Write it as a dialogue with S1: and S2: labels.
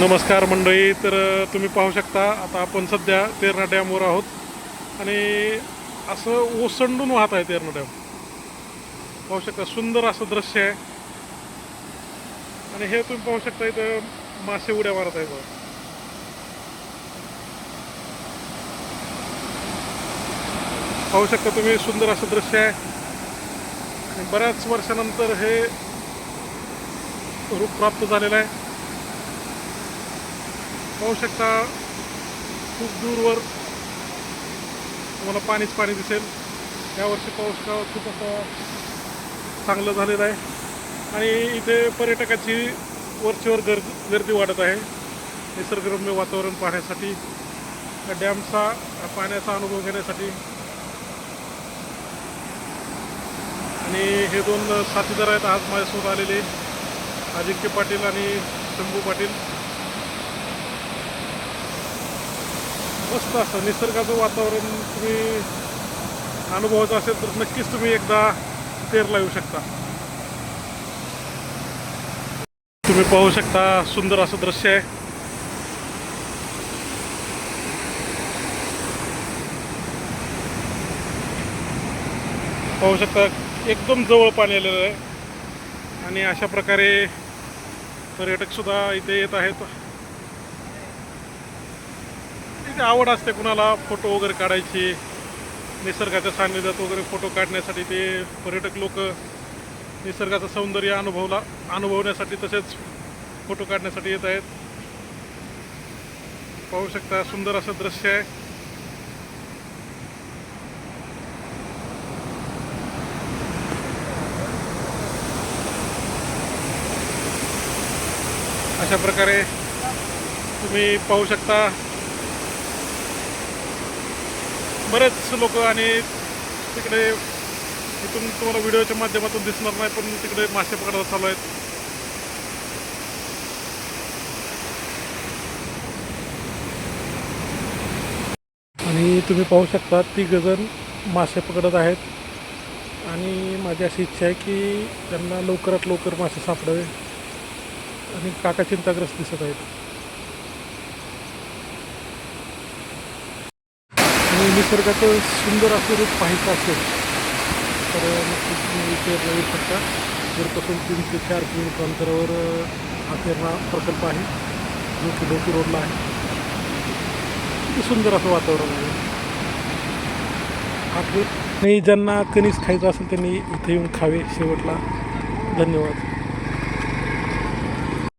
S1: नमस्कार मंडळी तर तुम्ही पाहू शकता आता आपण सध्या तेरणा डॅमवर आहोत. आणि असं ओसंडून वाहत आहे तेरणा डॅम. पाहू शकता सुंदर असं दृश्य आहे. आणि हे तुम्ही पाहू शकता इथं मासे उड्या मारत आहेत बघा. पाहू शकता तुम्ही सुंदर असं दृश्य आहे. आणि बऱ्याच वर्षानंतर हे रूप प्राप्त झालेलं आहे. पाहू शकता खूप दूरवर तुम्हाला पाणीच पाणी दिसेल. यावर्षी पाऊस का खूप असं चांगलं झालेलं आहे. आणि इथे पर्यटकाची वरचीवर गर्द गर्दी वाढत आहे. निसर्गरम्य वातावरण पाहण्यासाठी त्या डॅमचा पाण्याचा अनुभव घेण्यासाठी. आणि हे दोन साथीदार आहेत आज माझ्यासोबत आलेले. अजिंक्य पाटील आणि शंभू पाटील. मस्त असं निसर्गाचं वातावरण तुम्ही अनुभवायचं असेल तर नक्कीच तुम्ही एकदा तेरला येऊ शकता. तुम्ही पाहू शकता सुंदर असं दृश्य आहे. पाहू शकता एकदम जवळ पाणी आलेलं आहे. आणि अशा प्रकारे पर्यटक सुद्धा इथे येत आहेत. इथे आवड असते कुणाला? फोटो वगैरे काढायची निसर्गाच्या सान्निध्यात वगैरे फोटो काढण्यासाठी ते पर्यटक लोक निसर्गाचं सौंदर्य अनुभवला अनुभवण्यासाठी तसेच फोटो काढण्यासाठी येत आहेत. पाहू शकता सुंदर असं दृश्य आहे. अशा प्रकारे तुम्ही पाहू शकता बरेच लोक आणि तिकडे इथून तुम्हाला व्हिडिओच्या माध्यमातून दिसणार नाही पण तिकडे मासे पकडायला चालू आहेत. आणि तुम्ही पाहू शकता ती गजन मासे पकडत आहेत. आणि माझी अशी इच्छा आहे की त्यांना लवकरात लवकर मासे सापडावे. आणि काका चिंताग्रस्त दिसत आहेत. निसर्गाचं सुंदर असं रूप पाहायचं असेल तर नक्कीच तुम्ही इथे येऊ शकता. जरपासून तीन ते चार किलोमीटर अंतरावर हा तेरणा प्रकल्प आहे जो की डोकी रोडला आहे. किती सुंदर असं वातावरण आहे. आठवण नाही ज्यांना कणीस खायचं असेल त्यांनी इथे येऊन खावे शेवटला. धन्यवाद.